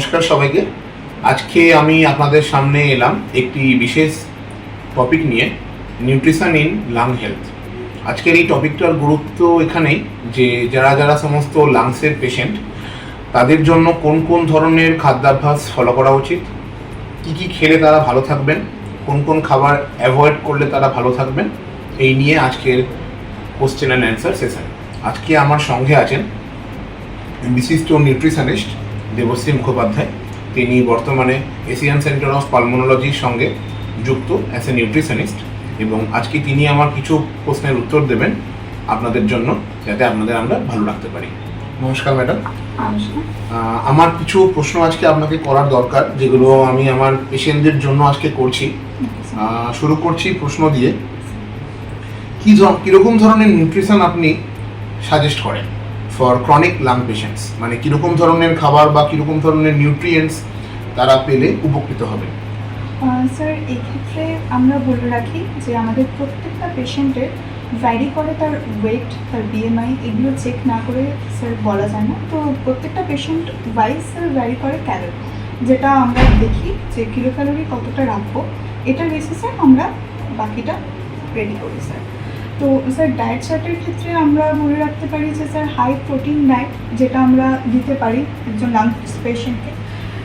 নমস্কার সবাইকে। আজকে আমি আপনাদের সামনে এলাম একটি বিশেষ টপিক নিয়ে নিউট্রিশন ইন লাং হেলথ আজকের এই টপিকটার গুরুত্ব এখানেই যে, যারা যারা সমস্ত লাংসের পেশেন্ট তাদের জন্য কোন কোন ধরনের খাদ্যাভ্যাস ফলো করা উচিত, কি কি খেলে তারা ভালো থাকবেন, কোন কোন খাবার অ্যাভয়েড করলে তারা ভালো থাকবেন, এই নিয়ে আজকের কোশ্চেন অ্যান্ড অ্যান্সার সেশন আজকে আমার সঙ্গে আছেন বিশিষ্ট নিউট্রিশনিস্ট দেবশ্রী মুখোপাধ্যায়। তিনি বর্তমানে এশিয়ান সেন্টার অফ পালমোনোলজির সঙ্গে যুক্ত অ্যাজ এ নিউট্রিশনিস্ট এবং আজকে তিনি আমার কিছু প্রশ্নের উত্তর দেবেন আপনাদের জন্য যাতে আপনাদের আমরা ভালো রাখতে পারি। নমস্কার ম্যাডাম। আমার কিছু প্রশ্ন আজকে আপনাকে করার দরকার যেগুলো আমি আমার পেশেন্টদের জন্য আজকে করছি। শুরু করছি প্রশ্ন দিয়ে। কি কীরকম ধরনের নিউট্রিশন আপনি সাজেস্ট করেন? ফর ক্রনিক লাং পেশেন্টস মানে কীরকম ধরনের খাবার বা কীরকম ধরনের নিউট্রিয়েন্টস তারা পেলে উপকৃত হবে? স্যার এক্ষেত্রে আমরা বলে রাখি যে আমাদের প্রত্যেকটা পেশেন্টের ভ্যারি করে তার ওয়েট তার বিএমআই এগুলো চেক না করে স্যার বলা যায় না। তো প্রত্যেকটা পেশেন্ট ওয়াইজ স্যার ভ্যারি করে ক্যালোরি যেটা আমরা দেখি যে কিলো ক্যালোরি কতটা রাখব এটার বেসিসে আমরা বাকিটা রেডি করি স্যার তো স্যার ডায়েট চার্টের ক্ষেত্রে আমরা মনে রাখতে পারি যে স্যার হাই প্রোটিন ডায়েট যেটা আমরা দিতে পারি একজন লাংস পেশেন্টকে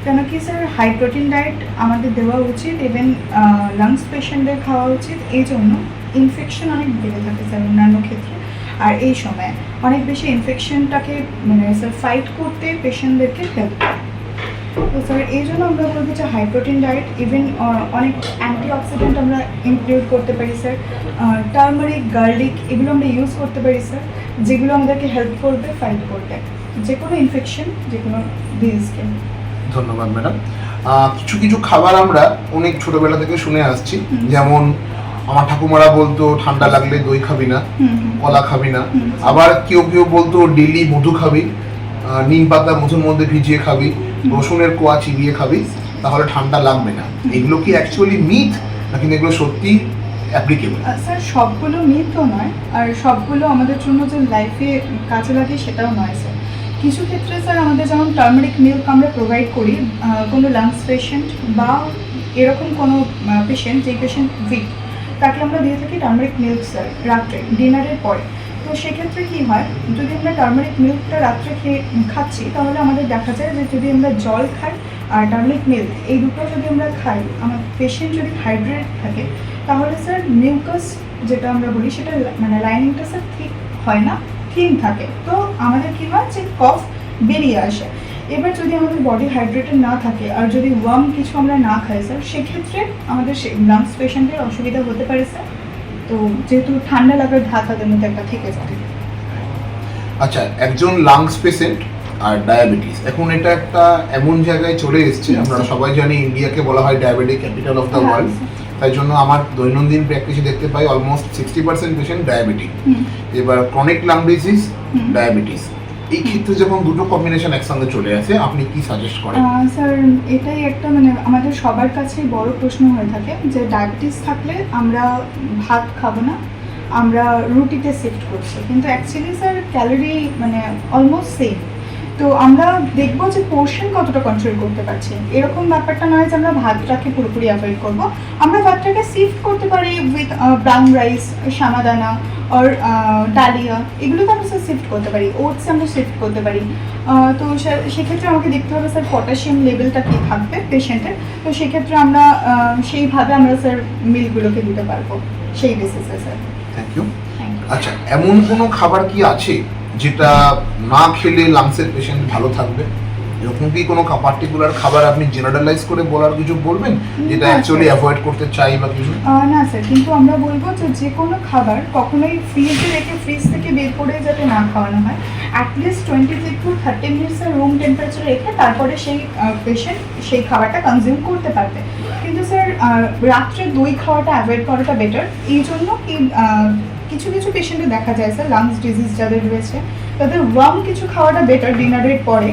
কেন কি স্যার হাই প্রোটিন ডায়েট আমাদের দেওয়া উচিত ইভেন লাংস পেশেন্টদের খাওয়া উচিত। এই জন্য ইনফেকশন অনেক বেড়ে থাকে স্যার অন্যান্য ক্ষেত্রে। আর এই সময় অনেক বেশি ইনফেকশনটাকে মানে স্যার ফাইট করতে পেশেন্টদেরকে হেল্প করে। তো স্যার এই জন্য আমরা বলব যে হাই প্রোটিন ডায়েট ইভেন অনেক অ্যান্টি অক্সিডেন্ট আমরা ইনক্লুড করতে পারি স্যার। টার্মারিক গার্লিক এগুলো আমরা ইউজ করতে পারি স্যার যেগুলো আমাদেরকে হেল্প করবে ফাইট করতে যে কোনো ইনফেকশন যে কোনো ডিজিজকে ধন্যবাদ ম্যাডাম কিছু কিছু খাবার আমরা অনেক ছোটবেলা থেকে শুনে আসছি যেমন আমার ঠাকুমারা বলতো ঠান্ডা লাগলে দই খাবি না কলা খাবি না। আবার কেউ কেউ বলতো ডেলি মধু খাবি নিম পাতা মধুর মধ্যে ভিজিয়ে খাবি। রসুনের কোয়া চিবিয়ে খাবি, তাহলে ঠান্ডা লাগবে না। এগুলো কি অ্যাকচুয়ালি মিথ না কিন্তু এগুলো সত্যি অ্যাপ্লিকেবল স্যার সবগুলো মিথ তো নয়, আর সবগুলো আমাদের জন্য যে লাইফে কাজে লাগে সেটাও নয় স্যার কিছু ক্ষেত্রে স্যার আমাদের যেমন টার্মারিক মিল্ক আমরা প্রোভাইড করি কোনো লাংস পেশেন্ট বা এরকম কোনো পেশেন্ট যে পেশেন্ট উইক তাকে আমরা দিয়ে থাকি টার্মারিক মিল্ক স্যার রাত্রে ডিনারের পরে। তো সেক্ষেত্রে কী হয়? যদি আমরা টার্মারিক মিল্কটা রাত্রে খেয়ে খাচ্ছি, তাহলে আমাদের দেখা যায় যে যদি আমরা জল খাই আর টার্মারিক মিল্ক এই দুটো যদি আমরা খাই, আমার পেশেন্ট যদি হাইড্রেট থাকে, তাহলে স্যার মিউকাস যেটা আমরা বলি, সেটা মানে লাইনিংটা স্যার ঠিক হয় না থিন থাকে। তো আমাদের কী হয় যে কফ বেরিয়ে আসে। এবার যদি আমাদের বডি হাইড্রেটেড না থাকে আর যদি ওয়ার্ম কিছু আমরা না খাই স্যার সেক্ষেত্রে আমাদের লাংস পেশেন্টের অসুবিধা হতে পারে স্যার তো যেহেতু ঠান্ডা লাগার ধাত তাদের মধ্যে একটা থেকে যায় আচ্ছা একজন লাংস পেশেন্ট আর ডায়াবেটিস এখন এটা একটা এমন জায়গায় চলে এসেছে আমরা সবাই জানি ইন্ডিয়াকে বলা হয় diabetic capital of the world তাই জন্য আমার দৈনন্দিন প্র্যাকটিসে দেখতে পাই almost sixty percent patient diabetic এবার ক্রনিক লাং ডিজিজ ডায়াবেটিস এই ক্ষেত্রে যখন দুটো কম্বিনেশন একসঙ্গে চলে আসে, আপনি কি সাজেস্ট করেন? স্যার এটাই একটা মানে আমাদের সবার কাছেই বড় প্রশ্ন হয়ে থাকে যে ডায়াবেটিস থাকলে আমরা ভাত খাব না, আমরা রুটিতে শিফট করছি। কিন্তু অ্যাকচুয়ালি স্যার ক্যালোরি মানে অলমোস্ট সেম তো আমরা দেখব যে পোর্শন কতটা কন্ট্রোল করতে পারছি। এরকম ব্যাপারটা নয় যে আমরা ভাতটাকে পুরোপুরি অ্যাভয়েড করব। আমরা ভাতটাকে শিফট করতে পারি উইথ ব্রাউন রাইস সামাদানা অর ডালিয়া এগুলোকে আমরা স্যার শিফট করতে পারি। ওটস আমরা শিফট করতে পারি। তো সে- সেক্ষেত্রে আমাকে দেখতে হবে স্যার পটাশিয়াম লেভেলটা কী থাকবে পেশেন্টের তো সেক্ষেত্রে আমরা সেইভাবে আমরা স্যার মিলগুলোকে দিতে পারব। সেই বেসিসে sir thank you thank you আচ্ছা এমন কোনো খাবার কি আছে যেটা না খেলে লাংসের পেশেন্ট ভালো থাকবে? এরকম কি কোনো পার্টিকুলার খাবার আপনি জেনারেলাইজ করে বলার কিছু বলবেন? যেটা অ্যাকচুয়ালি। অ্যাভয়েড করতে চাই বা কিছু? না স্যার কিন্তু আমরা বলব যে যে কোনো খাবার কখনোই ফ্রিজে রেখে ফ্রিজ থেকে বের করে যাতে না খাওয়ানো হয়। At least twenty to thirty মিনিটসের room temperature রেখে তারপরে সেই পেশেন্ট সেই খাবারটা কনজিউম করতে পারবে। কিন্তু স্যার রাত্রে দই খাওয়াটা অ্যাভয়েড করাটা বেটার এই জন্য কি কিছু কিছু পেশেন্টে দেখা যায় স্যার লাংস ডিজিজ যাদের রয়েছে। তাদের ওয়ার্ম কিছু খাওয়াটা বেটার ডিনারের পরে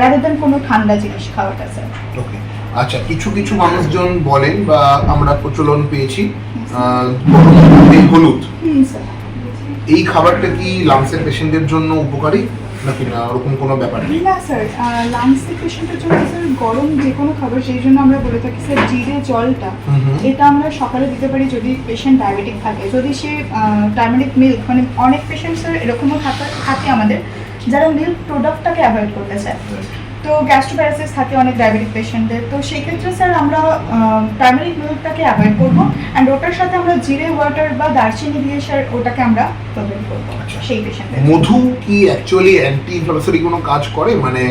রাদার দেন কোনো ঠান্ডা জিনিস খাওয়াটা স্যার ওকে আচ্ছা কিছু কিছু মানুষজন বলেন বা আমরা প্রচলন পেয়েছি। হলুদ। এই খাবারটা কি লাংসের পেশেন্টদের জন্য উপকারী নাকি না? ওরকম কোনো ব্যাপার নেই? না স্যার লাংসের পেশেন্টের জন্য স্যার গরম যে কোনো খাবার সেই জন্য আমরা বলে থাকি স্যার জিরে জলটা। এটা আমরা সকালে দিতে পারি যদি পেশেন্ট ডায়াবেটিক থাকে। যদি সে টার্মারিক মিল্ক মানে অনেক পেশেন্ট স্যার এরকমও থাকে থাকে আমাদের যারা মিল্ক প্রোডাক্টটাকে অ্যাভয়েড করতে চায়। তো গ্যাস্ট্রোপ্যারাসিস থাকে অনেক ডায়াবেটিক পেশেন্টদের তো সেই ক্ষেত্রে স্যার আমরা প্রাইমারি মিল্কটাকে অ্যাভয়েড করব অ্যান্ড ওটার সাথে আমরা জিরে ওয়াটার বা দারচিনি দিয়ে স্যার ওটাকে আমরা প্রোভাইড করব আচ্ছা। সেই পেশেন্টের মধু কি অ্যাকচুয়ালি অ্যান্টি ইনফ্লামেটরি কোনো কাজ করে? মানে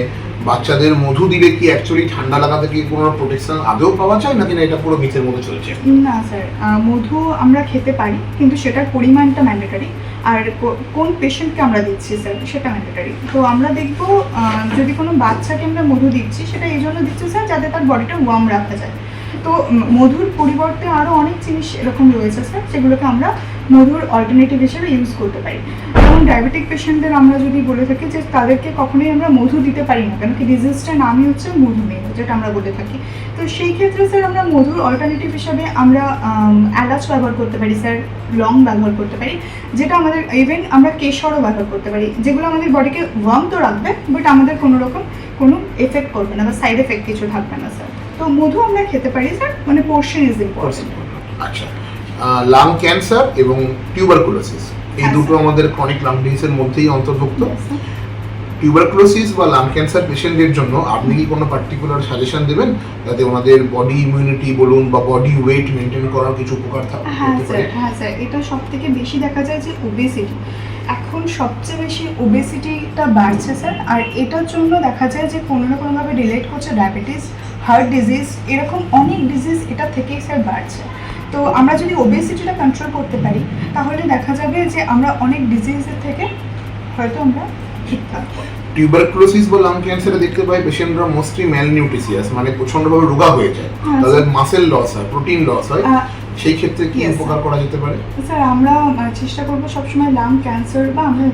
বাচ্চাদের মধু দিলে কি অ্যাকচুয়ালি ঠান্ডা লাগা থেকে কোনো প্রোটেকশন আদৌ পাওয়া যায় নাকি না এটা পুরো মিথের মধ্যে চলছে? না স্যার মধু আমরা খেতে পারি কিন্তু সেটার পরিমাণটা ম্যান্ডেটারি আর কোন পেশেন্টকে আমরা দিচ্ছি স্যার সেটা ম্যান্ডেটারি তো আমরা দেখব যদি কোনো বাচ্চাকে আমরা মধু দিচ্ছি, সেটা এই জন্য দিচ্ছি স্যার যাতে তার বডিটা ওয়ার্ম রাখা যায়। তো মধুর পরিবর্তে আরও অনেক জিনিস এরকম রয়েছে স্যার সেগুলোকে আমরা মধুর অল্টারনেটিভ হিসেবে ইউজ করতে পারি। যেমন ডায়াবেটিক পেশেন্টদের আমরা যদি বলে থাকি যে তাদেরকে কখনোই আমরা মধু দিতে পারি না কেন কি ডিজিজটার নামই হচ্ছে মধুমেহ যেটা আমরা বলে থাকি। তো সেই ক্ষেত্রে স্যার আমরা মধুর অল্টারনেটিভ হিসাবে আমরা আম, এলাচ ব্যবহার করতে পারি স্যার লং ব্যবহার করতে পারি যেটা আমাদের ইভেন আমরা কেশরও ব্যবহার করতে পারি। যেগুলো আমাদের বডিকে ওয়ার্ম তো রাখবে বাট আমাদের কোনো রকম কোনো এফেক্ট করবে না বা সাইড এফেক্ট কিছু থাকবে না স্যার তো মধু আমরা খেতে পারি স্যার মানে পোর্শন ইজ ইম্পর্টেন্ট আচ্ছা। লাং ক্যান্সার এবং টিউবারকুলোসিস এই দুটো আমাদের ক্রনিক লাং ডিজিজের মধ্যেই অন্তর্ভুক্ত। টিউবারকুলোসিস বা লাং ক্যান্সার পেশেন্টদের জন্য আপনি কি কোনো পার্টিকুলার সাজেশন দেবেন? যাতে ওনাদের বডি ইমিউনিটি বলুন বা বডি ওয়েট মেনটেন করার কিছু উপকার থাক- হ্যাঁ স্যার হ্যাঁ স্যার এটা সব থেকে বেশি দেখা যায় যে ওবেসিটি এখন সবচেয়ে বেশি ওবেসিটিটা বাড়ছে স্যার আর এটার জন্য দেখা যায় যে কোনো না কোনোভাবে রিলেট করছে ডায়াবেটিস হার্ট ডিজিজ এরকম অনেক ডিজিজ এটা থেকেই স্যার বাড়ছে। তো আমরা যদি ওবেসিটিটা কন্ট্রোল করতে পারি তাহলে দেখা যাবে যে আমরা অনেক ডিজিজের থেকে হয়তো আমরা ঠিক থাকব টিউবারকুলোসিস বা লাং ক্যান্সারে দেখতে পাই পেশেন্টরা মোস্টলি ম্যালনিউট্রিশিয়াস মানে প্রচন্ডভাবে রোগা হয়ে যায়। হ্যাঁ, তাদের মাসেল লস হয় প্রোটিন লস হয়। সেই ক্ষেত্রে কি উপকার করা যেতে পারে? স্যার আমরা চেষ্টা করব সবসময় লাং ক্যান্সার বা আমরা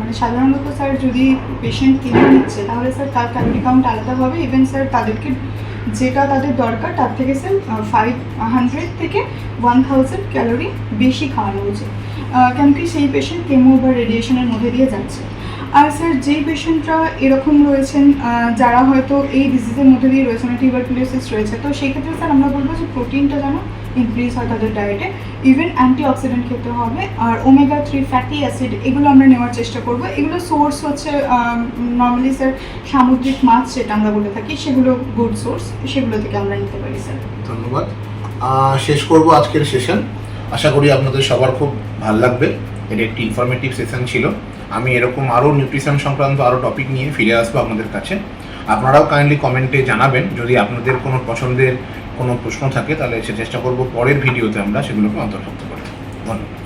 মানে সাধারণত স্যার যদি পেশেন্ট কিনে নিচ্ছে তাহলে স্যার তার ক্যালোরি কাউন্ট আলাদা হবে ইভেন স্যার তাদেরকে যেটা তাদের দরকার, তার থেকে সেম ফাইভ হান্ড্রেড থেকে ওয়ান থাউজেন্ড ক্যালোরি বেশি খাওয়ানো উচিত কেন কি সেই পেশেন্ট কেমো বা রেডিয়েশনের মধ্যে দিয়ে যাচ্ছে। আর স্যার যেই পেশেন্টরা এরকম রয়েছেন যারা হয়তো এই ডিজিজের মধ্যে দিয়ে রয়েছেন টিউবার রয়েছে, তো সেই ক্ষেত্রে স্যার আমরা বলব যে প্রোটিনটা যেন ইনক্রিজ হয় তাদের ডায়েটে ইভেন অ্যান্টি অক্সিডেন্ট খেতে হবে আর ওমেগা থ্রি ফ্যাটি অ্যাসিড এগুলো আমরা নেওয়ার চেষ্টা করব। এগুলো সোর্স হচ্ছে নর্মালি স্যার সামুদ্রিক মাছ যেটা আমরা বলে থাকি, সেগুলো গুড সোর্স সেগুলো থেকে আমরা নিতে পারি স্যার ধন্যবাদ। শেষ করব আজকের সেশন আশা করি আপনাদের সবার খুব ভালো লাগবে। এটা একটি ইনফরমেটিভ সেশন ছিল। আমি এরকম আরও নিউট্রিশন সংক্রান্ত আরও টপিক নিয়ে ফিরে আসব আপনাদের কাছে। আপনারাও কাইন্ডলি কমেন্টে জানাবেন। যদি আপনাদের কোনো পছন্দের কোনো প্রশ্ন থাকে তাহলে সে চেষ্টা করব পরের ভিডিওতে আমরা সেগুলোকে অন্তর্ভুক্ত করি। ধন্যবাদ।